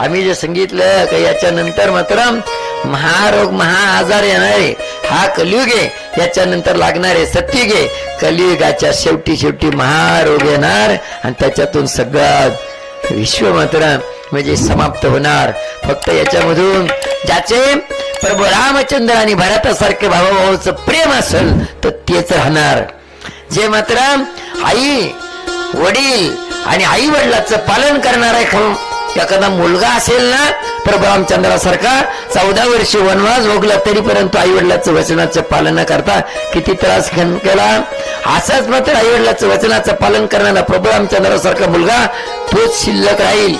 आम्ही जे सांगितलं का याच्यानंतर मात्र महारोग महाआजार आजार येणारे हा कलियुग आहे. याच्यानंतर लागणारे सत्युग आहे. कलियुगाच्या शेवटी शेवटी महारोग येणार आणि त्याच्यातून सगळं विश्व मात्र म्हणजे समाप्त होणार. फक्त याच्यामधून ज्याचे प्रभू रामचंद्र आणि भरतासारखे भावाभावाचं प्रेम असेल तर तेच राहणार. जे मात्र आई वडील आणि आई वडिलाचं पालन करणार आहे खाऊ एखादा मुलगा असेल ना प्रभू रामचंद्रासारखा चौदा वर्षी वनवास भोगला तरी परंतु आई वडिलाचं वचनाचं पालन न करता किती त्रास केला? असाच मात्र आई वडिलाचं वचनाचं पालन करणारा प्रभू रामचंद्रासारखा मुलगा तोच शिल्लक राहील.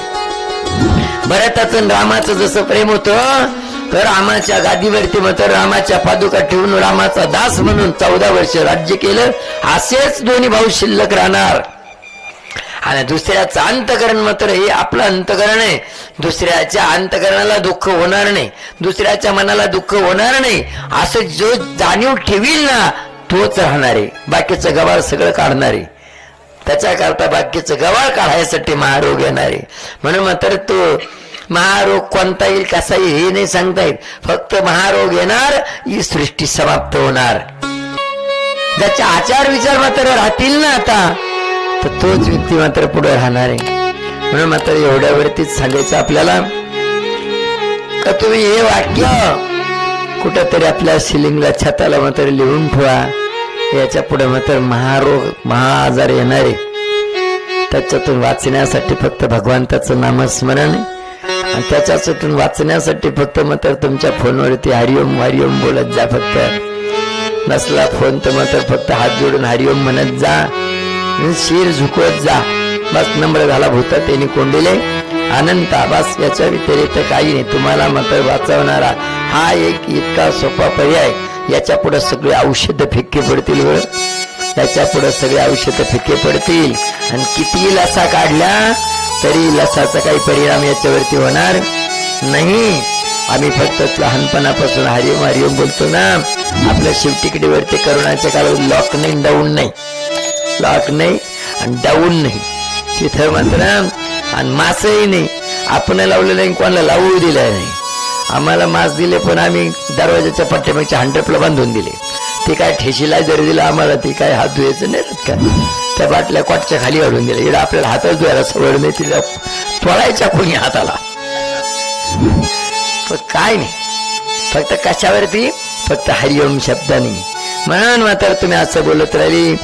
भरताचं रामाचं जसं प्रेम होतं तर रामाच्या गादीवरती मात्र रामाच्या पादुका ठेवून रामाचा दास म्हणून चौदा वर्ष राज्य केलं. असेच दोन्ही भाऊ शिल्लक राहणार. आणि दुसऱ्याचं अंतकरण मात्र हे आपलं अंतकरण आहे. दुसऱ्याच्या अंतकरणाला दुःख होणार नाही. दुसऱ्याच्या मनाला दुःख होणार नाही. असं जो जाणीव ठेवील ना तोच राहणार आहे. बाकीचं गवाळ सगळं काढणार आहे. त्याच्याकरता बाकीचं गवाळ काढायसाठी महारोग येणार आहे. म्हणून मात्र तो महारोग कोणता येईल कसा येईल हे नाही सांगता येईल फक्त महारोग येणार ही सृष्टी समाप्त होणार. ज्याचे आचार विचार मात्र राहतील ना आता. तर तोच व्यक्ती मात्र पुढे राहणार आहे. म्हणून मात्र एवढ्यावरतीच सांगायचं आपल्याला का तुम्ही हे वाक्य कुठंतरी आपल्या सिलिंगला छताला मात्र लिहून ठेवा. याच्यापुढे मात्र महारोग महाआजार येणार आहे. त्याच्यातून वाचण्यासाठी फक्त भगवंताचं नामस्मरण आणि त्याच्यातून वाचण्यासाठी फक्त मात्र तुमच्या फोनवरती हरिओम हरिओम बोलत जा फक्त. नसला फोन तर मात्र फक्त हात जोडून हरिओम म्हणत जा. शिर झुकवत जा. बस नम्र झाला भूत त्यांनी कोंडिले. अनंता बस याच्या व्यतिरिक्त काही नाही. तुम्हाला मात्र वाचवणारा हा एक इतका सोपा पर्याय याच्यापुढे सगळे औषध फिक्के पडतील बरं. याच्यापुढे सगळे औषध फिक्के पडतील. आणि किती लसा काढल्या तरी लसाचा काही परिणाम याच्यावरती होणार नाही. आम्ही फक्त लहानपणापासून हरिओम हरिओम बोलतो ना. आपल्या शिवटिकडीवरती करोनाच्या काळात लॉक नाही डाऊन नाही. लॉक नाही आणि डाऊन नाही. तिथं मात्र आणि मासही नाही. आपण लावलं नाही कोणाला लावू दिलं नाही. आम्हाला मास दिले पण आम्ही दरवाजाच्या पट्ट्यापेक्षा हंड्रेपला बांधून दिले. ते काय ठेशीला जरी दिलं आम्हाला ते काय हात धुवायचं नाही का? त्या बाटल्या कॉटच्या खाली वाढून दिल्या. इकडे आपल्याला हातच धुवायला सवड नाही तिला तोडायच्या कोणी हाताला? पण काय नाही. फक्त कशावरती? फक्त हरिओम शब्दाने. म्हणून मात्र तुम्ही असं बोलत राहिली.